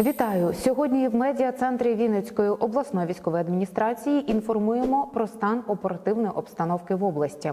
Вітаю сьогодні. В медіа-центрі Вінницької обласної військової адміністрації інформуємо про стан оперативної обстановки в області.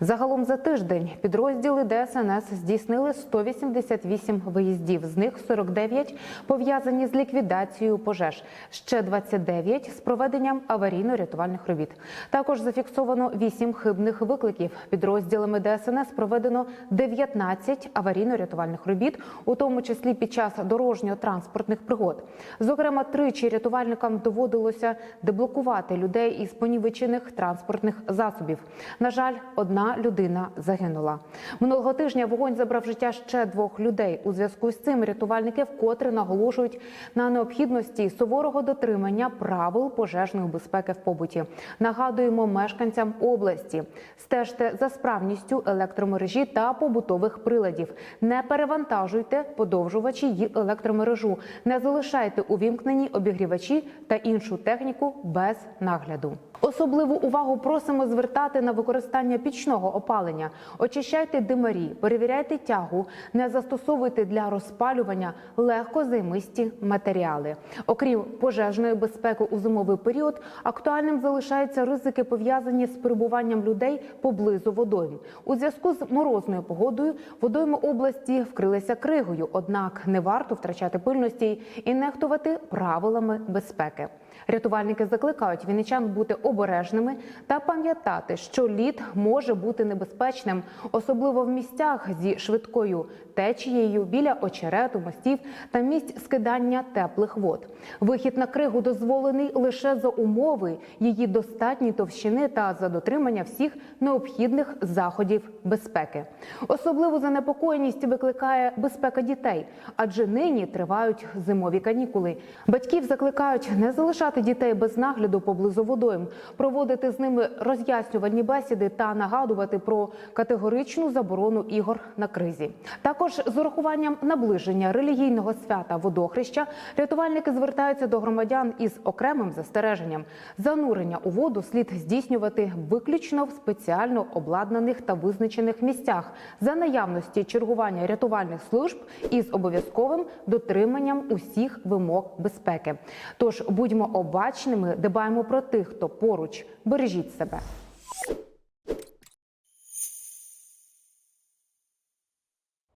Загалом за тиждень підрозділи ДСНС здійснили 188 виїздів. З них 49 пов'язані з ліквідацією пожеж, ще 29 – з проведенням аварійно-рятувальних робіт. Також зафіксовано 8 хибних викликів. Підрозділами ДСНС проведено 19 аварійно-рятувальних робіт, у тому числі під час дорожньо-транспортних пригод. Зокрема, тричі рятувальникам доводилося деблокувати людей із понівечених транспортних засобів. На жаль, одна людина загинула. Минулого тижня вогонь забрав життя ще двох людей. У зв'язку з цим рятувальники вкотре наголошують на необхідності суворого дотримання правил пожежної безпеки в побуті. Нагадуємо мешканцям області: стежте за справністю електромережі та побутових приладів. Не перевантажуйте подовжувачі й електромережу. Не залишайте увімкнені обігрівачі та іншу техніку без нагляду. Особливу увагу просимо звертати на використання пічного опалення. Очищайте димарі, перевіряйте тягу, не застосовуйте для розпалювання легкозаймисті матеріали. Окрім пожежної безпеки у зимовий період, актуальним залишаються ризики пов'язані з перебуванням людей поблизу водойм. У зв'язку з морозною погодою водойми області вкрилися кригою однак не варто втрачати пильності і нехтувати правилами безпеки. Рятувальники закликають вінничан бути обережними та пам'ятати, що лід може бути небезпечним, особливо в місцях зі швидкою течією біля очерету, мостів та місць скидання теплих вод. Вихід на кригу дозволений лише за умови її достатньої товщини та за дотримання всіх необхідних заходів безпеки. Особливу занепокоєність викликає безпека дітей, адже нині тривають зимові канікули. Батьків закликають не залишати дітей без нагляду поблизу водойм, проводити з ними роз'яснювальні бесіди та нагадувати про категоричну заборону ігор на кризі. Також з урахуванням наближення релігійного свята водохреща рятувальники звертаються до громадян із окремим застереженням. Занурення у воду слід здійснювати виключно в спеціально обладнаних та визначених місцях за наявності чергування рятувальних служб із обов'язковим дотриманням усіх вимог безпеки. Тож будьмо обачними, дбаємо про тих, хто поруч. Бережіть себе.